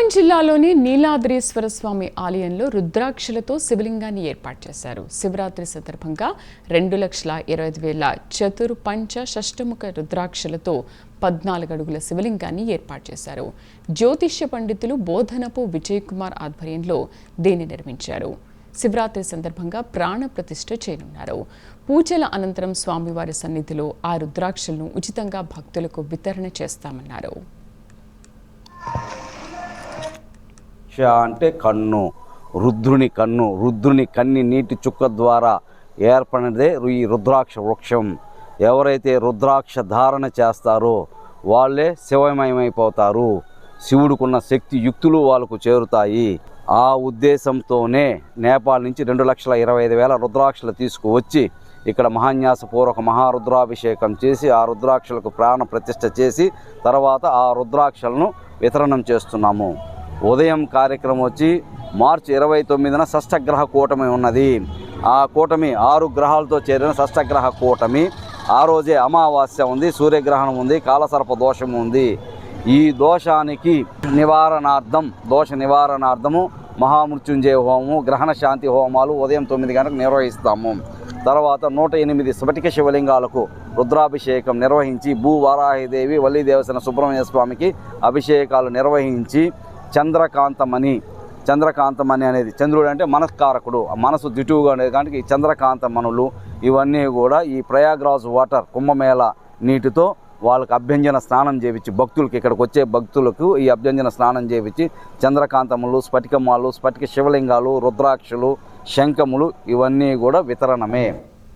ఖమ్మం జిల్లాలోని నీలాద్రీశ్వర స్వామి ఆలయంలో రుద్రాక్షలతో శివలింగాన్ని ఏర్పాటు చేశారు. శివరాత్రి సందర్భంగా రెండు లక్షల ఇరవై ఐదు వేల చతుర్ పంచ షష్టముఖ రుద్రాక్షలతో పద్నాలుగు అడుగుల శివలింగాన్ని ఏర్పాటు చేశారు. జ్యోతిష్య పండితులు బోధనపు విజయ్ కుమార్ ఆధ్వర్యంలో దీన్ని నిర్మించారు. శివరాత్రి సందర్భంగా ప్రాణ ప్రతిష్ఠ చేయనున్నారు. పూజల అనంతరం స్వామివారి సన్నిధిలో ఆ రుద్రాక్షలను ఉచితంగా భక్తులకు వితరణ చేస్తామన్నారు. క్ష అంటే కన్ను రుద్రుని కన్ను రుద్రుని కన్ని నీటి చుక్క ద్వారా ఏర్పడినదే ఈ రుద్రాక్ష వృక్షం. ఎవరైతే రుద్రాక్ష ధారణ చేస్తారో వాళ్ళే శివమయమైపోతారు. శివుడికున్న శక్తి యుక్తులు వాళ్ళకు చేరుతాయి. ఆ ఉద్దేశంతోనే నేపాల్ నుంచి రెండు లక్షల ఇరవై ఐదు వేల రుద్రాక్షలు తీసుకువచ్చి ఇక్కడ మహాన్యాసపూర్వక మహారుద్రాభిషేకం చేసి ఆ రుద్రాక్షలకు ప్రాణ ప్రతిష్ఠ చేసి తర్వాత ఆ రుద్రాక్షలను వితరణం చేస్తున్నాము. ఉదయం కార్యక్రమం వచ్చి మార్చి ఇరవై తొమ్మిదిన షష్టగ్రహ కూటమి ఉన్నది. ఆ కూటమి ఆరు గ్రహాలతో చేరిన షష్టగ్రహ కూటమి. ఆ రోజే అమావాస్య ఉంది సూర్యగ్రహణం ఉంది కాలసర్ప దోషం ఉంది. ఈ దోషానికి నివారణార్థం దోష నివారణార్థము మహామృత్యుంజయ హోమము గ్రహణ శాంతి హోమాలు ఉదయం తొమ్మిది గంటలకు నిర్వహిస్తాము. తర్వాత నూట ఎనిమిది స్ఫటిక శివలింగాలకు రుద్రాభిషేకం నిర్వహించి భూ వారాహిదేవి వల్లీదేవసేన సుబ్రహ్మణ్య స్వామికి అభిషేకాలు నిర్వహించి చంద్రకాంతమణి చంద్రకాంతమణి అనేది చంద్రుడు అంటే మనస్కారకుడు. ఆ మనసు దిటువుగా ఉండేది కానీ ఈ చంద్రకాంతమణులు ఇవన్నీ కూడా ఈ ప్రయాగ్రాజ్ వాటర్ కుంభమేళ నీటితో వాళ్ళకి అభ్యంజన స్నానం చేయించి భక్తులకి ఇక్కడికి వచ్చే భక్తులకు ఈ అభ్యంజన స్నానం చేయించి చంద్రకాంతములు స్ఫటికమాలు స్ఫటిక శివలింగాలు రుద్రాక్షలు శంఖములు ఇవన్నీ కూడా వితరణమే.